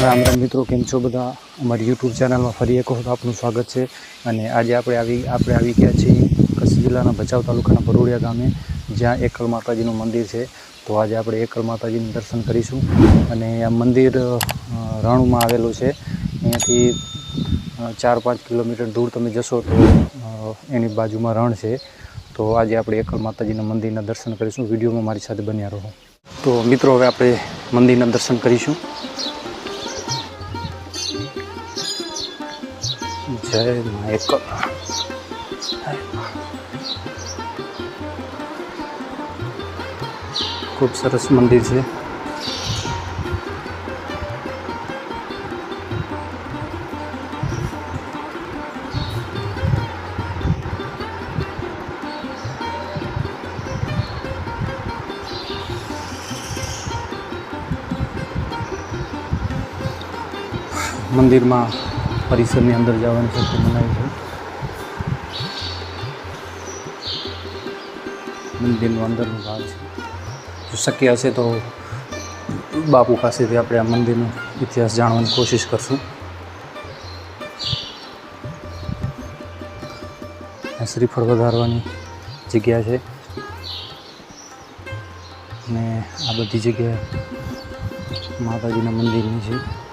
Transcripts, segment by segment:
રામ રામ મિત્રો કેમ છો બધા? અમારી યુટ્યુબ ચેનલમાં ફરી એક વખત આપનું સ્વાગત છે. અને આજે આપણે આવી આપણે આવી ગયા છીએ કચ્છ જિલ્લાના ભચાઉ તાલુકાના બરોડિયા ગામે, જ્યાં એકલ માતાજીનું મંદિર છે. તો આજે આપણે એકલ માતાજીનું દર્શન કરીશું. અને આ મંદિર રણમાં આવેલું છે. અહીંયાથી ચાર પાંચ કિલોમીટર દૂર તમે જશો તો એની બાજુમાં રણ છે. તો આજે આપણે એકલ માતાજીના મંદિરના દર્શન કરીશું. વિડીયોમાં મારી સાથે બન્યા રહો. તો મિત્રો, હવે આપણે મંદિરના દર્શન કરીશું. જય મા ખૂબ સરસ મંદિર છે. મંદિરમાં પરિસરની અંદર જવાની શક્તિ મનાવી છે. મંદિરનો અંદરનો ભાગ છે. જો શક્ય હશે તો બાપુ પાસેથી આપણે આ મંદિરનો ઇતિહાસ જાણવાની કોશિશ કરશું. શ્રીફળ વધારવાની જગ્યા છે. અને આ બધી જગ્યા માતાજીના મંદિરની છે.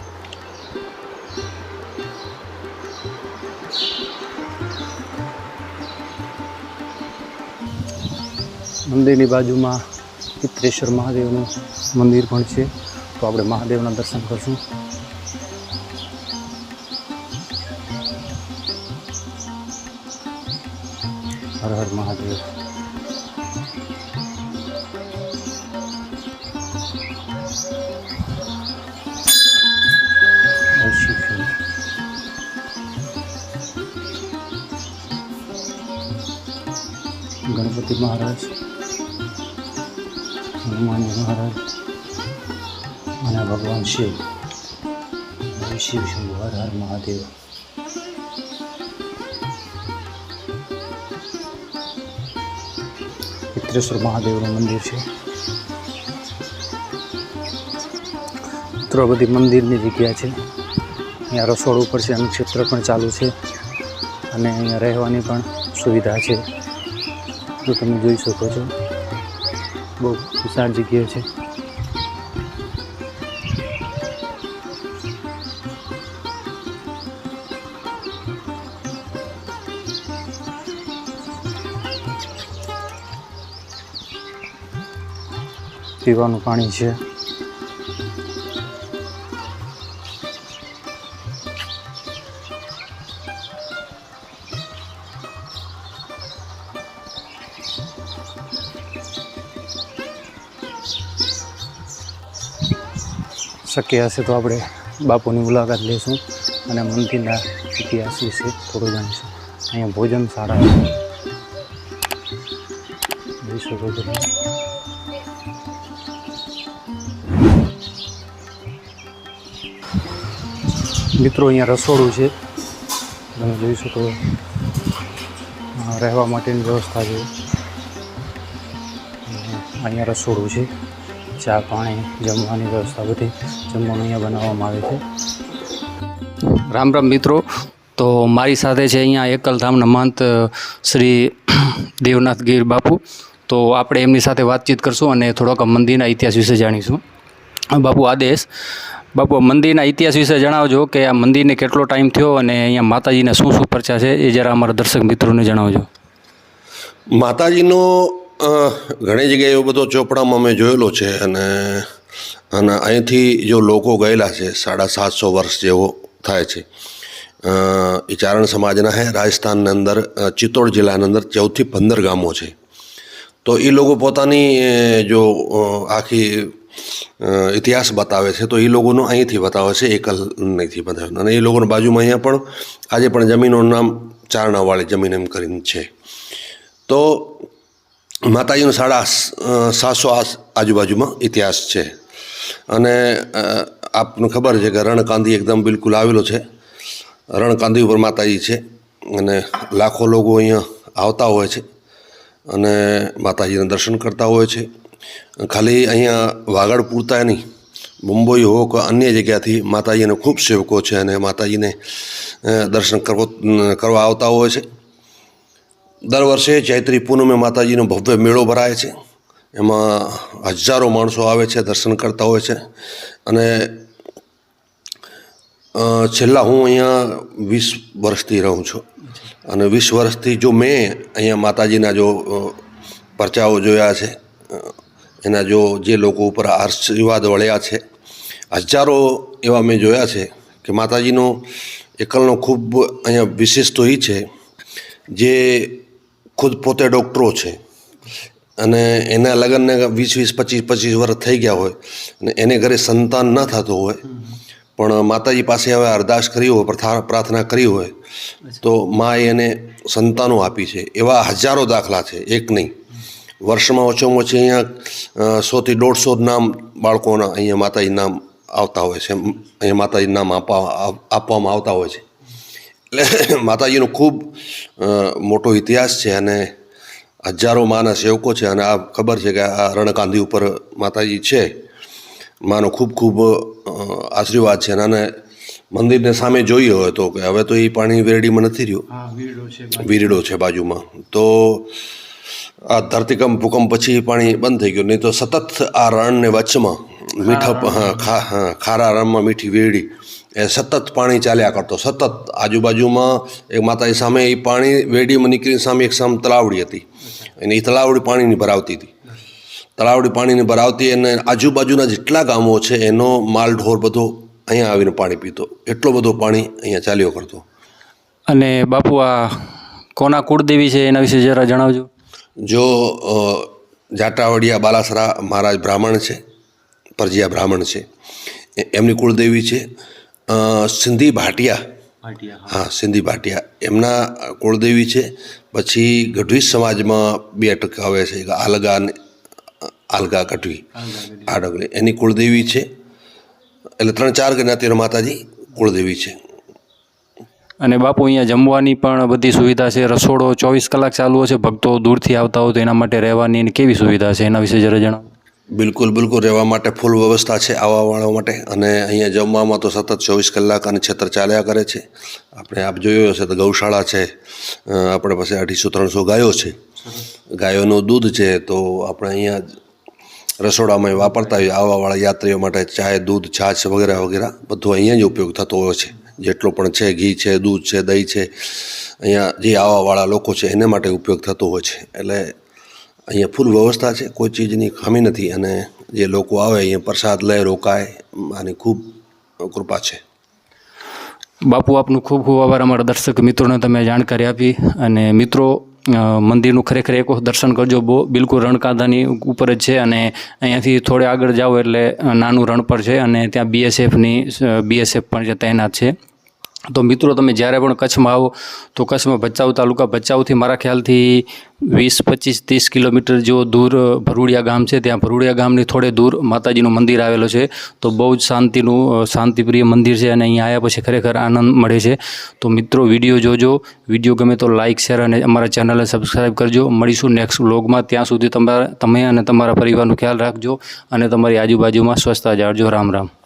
મંદિરની બાજુમાં પિત્રેશ્વર મહાદેવનું મંદિર પણ છે. તો આપણે મહાદેવના દર્શન કરશું. હર હર મહાદેવ. ગણપતિ મહારાજ. હનુમાનજી મહારાજ અને ભગવાન શિવ. શિવ શંભુ, હર હર મહાદેવ. પિત્રેશ્વર મહાદેવનું મંદિર છે. મિત્રો બધી મંદિરની જગ્યા છે. અહીંયા રસોડ ઉપર છે, એનું ક્ષેત્ર પણ ચાલુ છે. અને અહીંયા રહેવાની પણ સુવિધા છે. જો તમે જોઈ શકો છો. બહુ વિશાળ જગ્યા છે. પીવાનું પાણી છે. શક્ય હશે તો આપણે બાપુની મુલાકાત લઈશું અને મંદિરના ઇતિહાસ વિશે થોડું જાણીશું. અહીંયા ભોજન છે. જોઈ શકો મિત્રો, અહીંયા રસોડું છે. તમે જોઈ શકો રહેવા માટેની વ્યવસ્થા છે. અહીંયા રસોડું છે. ચા પાણી જમવાની વ્યવસ્થા બધી જમવાનું અહીંયા બનાવવામાં આવે છે. રામ રામ મિત્રો. તો મારી સાથે છે અહીંયા એકલધામના મહંત શ્રી દેવનાથ ગીર બાપુ. તો આપણે એમની સાથે વાતચીત કરશું અને થોડોક મંદિરના ઇતિહાસ વિશે જાણીશું. બાપુ આદેશ. બાપુ મંદિરના ઇતિહાસ વિશે જણાવજો કે આ મંદિરને કેટલો ટાઈમ થયો અને અહીંયા માતાજીના શું શું પરચા છે એ જરા અમારા દર્શક મિત્રોને જણાવજો. માતાજીનો ઘણી જગ્યાએ એવો બધો ચોપડામાં મેં જોયેલો છે અને અને અહીંથી જો લોકો ગયેલા છે, સાડા સાતસો વર્ષ જેવો થાય છે. એ ચારણ સમાજના હે, રાજસ્થાનની અંદર ચિત્તોડ જિલ્લાની અંદર ચૌદથી પંદર ગામો છે. તો એ લોકો પોતાની જો આખી ઇતિહાસ બતાવે છે, તો એ લોકોનો અહીંથી બતાવે છે, એકલ નહીંથી બતાવે અને એ લોકોની બાજુમાં અહીંયા પણ, આજે પણ જમીનોનું નામ ચારણાવાળી જમીન એમ કરીને છે. તો માતાજીનો સાડા સાતસો આજુબાજુમાં ઇતિહાસ છે. અને આપને ખબર છે કે રણકાંધી એકદમ બિલકુલ આવેલો છે. રણકાંધી ઉપર માતાજી છે અને લાખો લોકો અહીંયા આવતા હોય છે અને માતાજીના દર્શન કરતા હોય છે. ખાલી અહીંયા વાગડ પૂરતા નહીં, મુંબઈ હો કે અન્ય જગ્યાથી માતાજીને ખૂબ સેવકો છે અને માતાજીને દર્શન કરવો કરવા આવતા હોય છે. દર વર્ષે ચૈત્રી પૂનમે માતાજીનો ભવ્ય મેળો ભરાય છે. એમાં હજારો માણસો આવે છે, દર્શન કરતા હોય છે. અને છેલ્લા હું અહીંયા વીસ વર્ષથી રહું છું. અને વીસ વર્ષથી જો મેં અહીંયા માતાજીના જો પરચાઓ જોયા છે એના જો જે લોકો ઉપર આશીર્વાદ વળ્યા છે, હજારો એવા મેં જોયા છે કે માતાજીનો એકલનો ખૂબ અહીંયા વિશેષ તો એ છે. જે ખુદ પોતે ડૉક્ટરો છે. અને એના લગ્નને વીસ વીસ, પચીસ પચીસ વર્ષ થઈ ગયા હોય અને એને ઘરે સંતાન ન થતું હોય, પણ માતાજી પાસે હવે અરદાસ કરી હોય, પ્રાર્થના કરી હોય, તો માએ એને સંતાનો આપી છે. એવા હજારો દાખલા છે, એક નહીં. વર્ષમાં ઓછામાં ઓછી અહીંયા સોથી દોઢસો નામ બાળકોના અહીંયા માતાજી નામ આવતા હોય છે, અહીંયા માતાજી નામ આપવા, આપવામાં આવતા હોય છે. એટલે માતાજીનો ખૂબ મોટો ઇતિહાસ છે અને હજારો માના સેવકો છે અને આ ખબર છે કે આ રણકાંધી ઉપર માતાજી છે. માનો ખૂબ ખૂબ આશીર્વાદ છે અને મંદિરને સામે જોઈએ હોય તો કે હવે તો એ પાણી વેરડીમાં નથી રહ્યું. વીરડો છે વીરડો છે બાજુમાં. તો આ ધરતીકંપ ભૂકંપ પછી પાણી બંધ થઈ ગયું. નહીં તો સતત આ રણને વચમાં મીઠા હા ખા હા ખારા રણમાં મીઠી વેરડી એ સતત પાણી ચાલ્યા કરતો. સતત આજુબાજુમાં એક માતાજી સામે એ પાણી વેડીમાં નીકળીને સામે એક સામે તલાવડી હતી. અને એ તલાવડી પાણીની ભરાવતી હતી. તળાવડી પાણીની ભરાવતી અને આજુબાજુના જેટલા ગામો છે એનો માલ ઢોર બધો અહીંયા આવીને પાણી પીતો. એટલો બધો પાણી અહીંયા ચાલ્યો કરતો. અને બાપુ આ કોના કુળદેવી છે એના વિશે જરા જણાવજો. જો જાટાવડિયા બાલાસરા મહારાજ બ્રાહ્મણ છે પરજીયા બ્રાહ્મણ છે. એ- એમની કુળદેવી છે. સિંધી ભાટિયા. હા. સિંધી ભાટિયા. એમના કુળદેવી છે. પછી ગઢવી સમાજમાં બે ટકા આવે છે. આલગા અને આલગા ગઢવી. આ ડગલી. એની કુળદેવી છે. એટલે ત્રણ ચાર જ્ઞાતિના માતાજી કુળદેવી છે. અને બાપુ અહીંયા જમવાની પણ બધી સુવિધા છે. રસોડો ચોવીસ કલાક ચાલુ હશે. ભક્તો દૂરથી આવતા હોય તો એના માટે રહેવાની કેવી સુવિધા છે? એના વિશે જરા જણાવો. બિલકુલ બિલકુલ રહેવા માટે ફૂલ વ્યવસ્થા છે આવવાવાળા માટે. અને અહીંયા જમવામાં તો સતત ચોવીસ કલાક અને છેતર ચાલ્યા કરે છે. આપણે આપ જોયું હશે તો ગૌશાળા છે. આપણે પાસે અઢીસો, ત્રણસો ગાયો છે. ગાયોનું દૂધ છે તો આપણે અહીંયા રસોડામાં વાપરતા હોઈએ. આવવાવાળા યાત્રીઓ માટે ચાય, દૂધ, છાશ વગેરે વગેરે બધું અહીંયા જ ઉપયોગ થતો હોય છે. જેટલો પણ છે, ઘી છે, દૂધ છે, દહીં છે, અહીંયા જે આવવાવાળા લોકો છે એને માટે ઉપયોગ થતો હોય છે. એટલે અહીંયા ફૂલ વ્યવસ્થા છે, કોઈ ચીજની ખામી નથી અને જે લોકો આવે અહીંયા પ્રસાદ લે રોકાય, આની ખૂબ કૃપા છે. બાપુ, આપનું ખૂબ ખૂબ આભાર અમારા દર્શક મિત્રોને તમે જાણકારી આપી અને મિત્રો મંદિરનું ખરેખર એક વખત દર્શન કરજો. બહુ બિલકુલ રણકાંધાની ઉપર જ છે અને અહીંયાથી થોડે આગળ જાઓ એટલે નાનું રણ પર છે અને ત્યાં બીએસએફની બીએસએફ પણ તૈનાત છે. તો મિત્રો, તમે જ્યારે પણ કચ્છમાં આવો, તો કચ્છમાં ભચાઉ તાલુકા, ભચાઉથી મારા ખ્યાલથી વીસ, પચીસ, ત્રીસ કિલોમીટર જેવો દૂર ભરૂડિયા ગામ છે. ત્યાં ભરૂડિયા ગામની થોડે દૂર માતાજીનું મંદિર આવેલું છે. તો બહુ જ શાંતિનું શાંતિપ્રિય મંદિર છે અને અહીંયા આવ્યા પછી ખરેખર આનંદ મળે છે. તો મિત્રો, વીડિયો જોજો. વીડિયો ગમે તો લાઇક શેર અને અમારા ચેનલને સબસ્ક્રાઈબ કરજો. મળીશું નેક્સ્ટ વ્લોગમાં. ત્યાં સુધી તમારા, તમે અને તમારા પરિવારનો ખ્યાલ રાખજો અને તમારી આજુબાજુમાં સ્વચ્છતા જાળજો. રામ રામ.